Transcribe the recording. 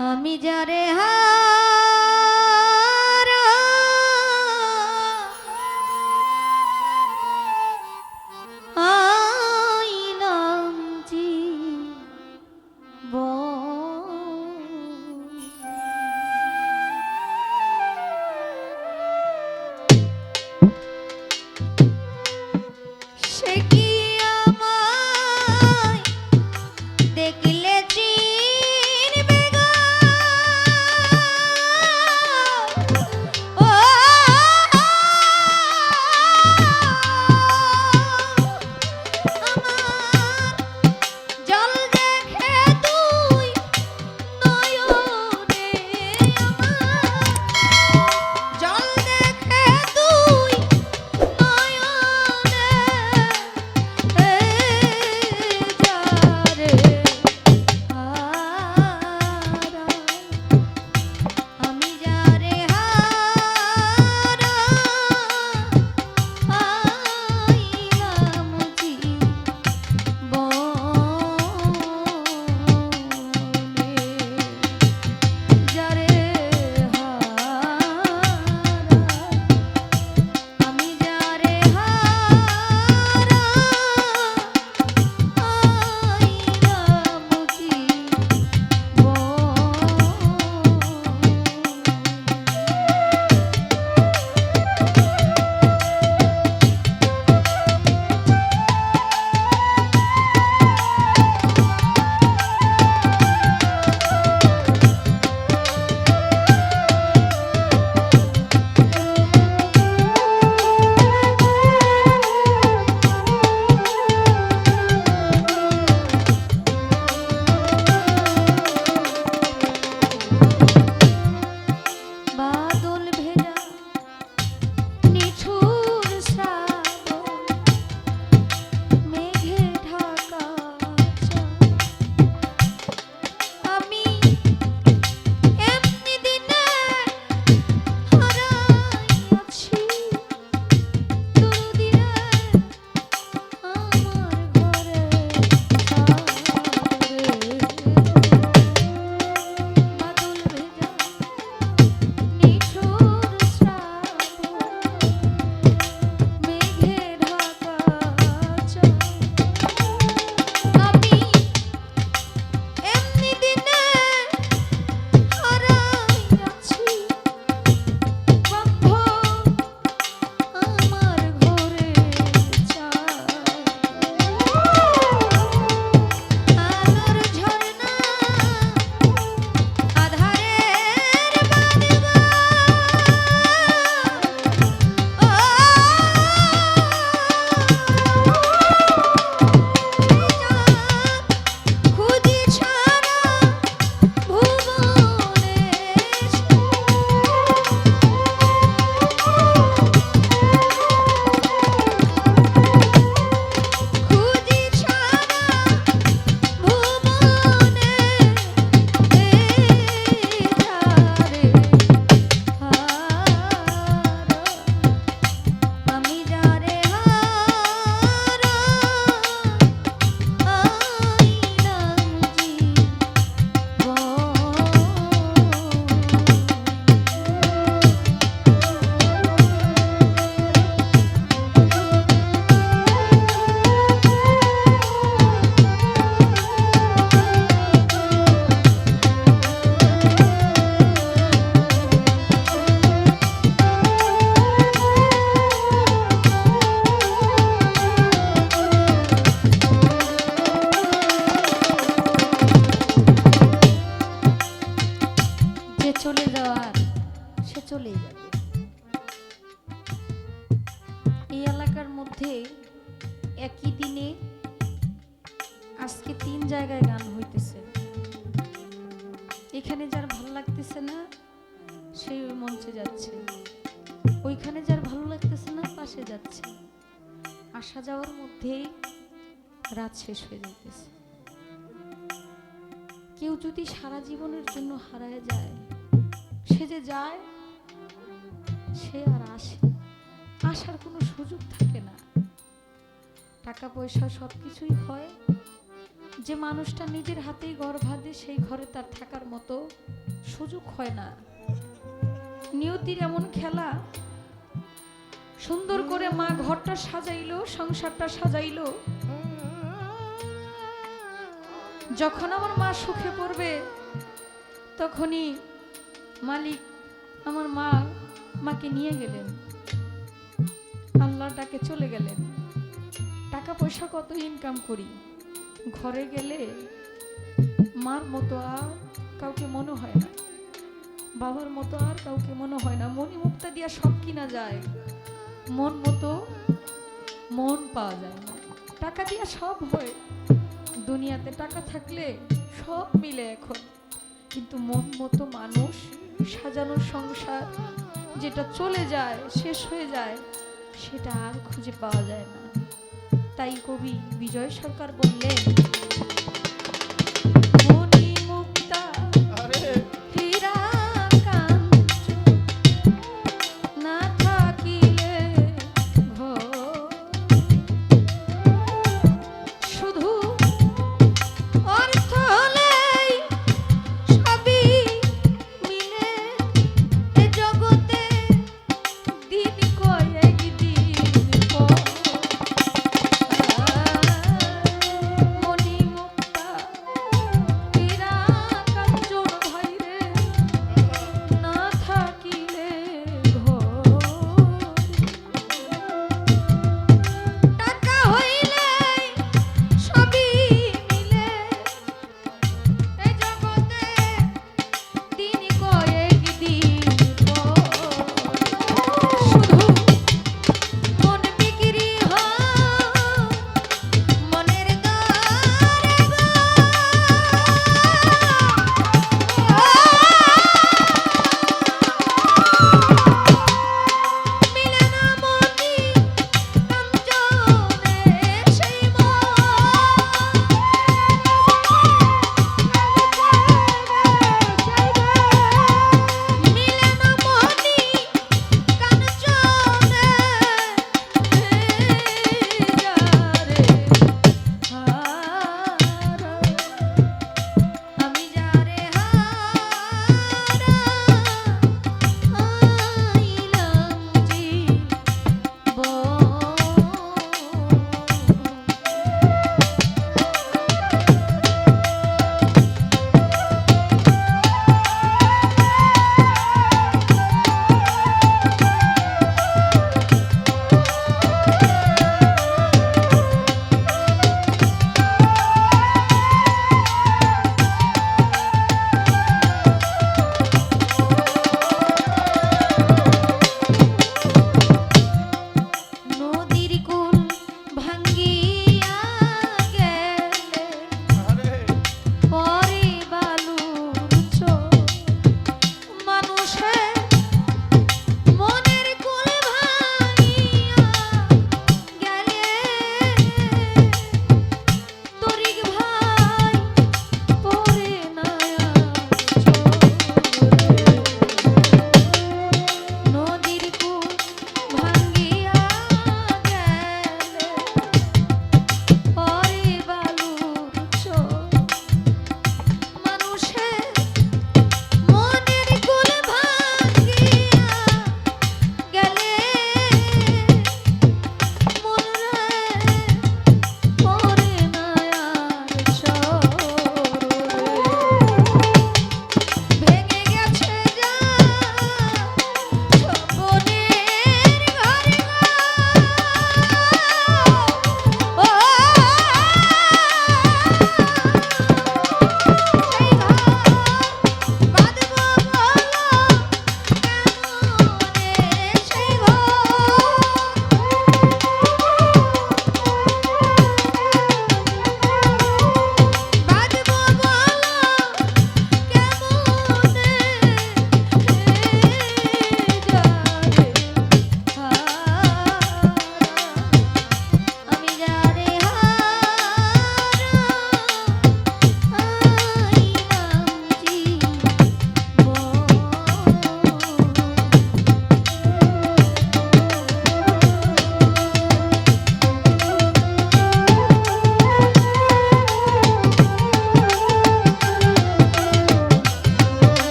আমি যারে হা তিন জায়গায় গান হইতেছে। এখানে যার ভালো লাগতেছে না সে ওই মঞ্চে যাচ্ছে। ওইখানে যার ভালো লাগতেছে না, পাশে যাচ্ছে। আসা যাওয়ার মধ্যেই রাত শেষ হয়ে যাইতেছে। কেউ যদি সারা জীবনের জন্য হারায় যায়, সে যে যায়, সে আর আসে আসার কোনো সুযোগ থাকে না। টাকা পয়সা সব কিছুই হয়। যে মানুষটা নিজের হাতেই ঘর বাঁধে সেই ঘরে তার থাকার মতো সুযোগ হয় না। নিয়তির এমন খেলা, সুন্দর করে মা ঘরটা সাজাইলো, সংসারটা সাজাইলো। যখন আমার মা সুখে পড়বে, তখনই মালিক আমার মা মাকে নিয়ে গেলেন। আল্লাহর ডাকে চলে গেলেন। টাকা পয়সা কত ইনকাম করি? ঘরে গেলে মার মতো আর কাউকে মনে হয় না। বাবার মতো আর কাউকে মনে হয় না। মনি মুক্তা দিয়া সব কিনা যায়। মন মতো মন পাওয়া যায় না। টাকা দিয়া সব হয়। দুনিয়াতে টাকা থাকলে সব মিলে এখন। কিন্তু মন মতো মানুষ, সাজানো সংসার, যেটা চলে যায়, শেষ হয়ে যায়, সেটা আর খুঁজে পাওয়া যায় না। তাই কবি বিজয় সরকার বললেন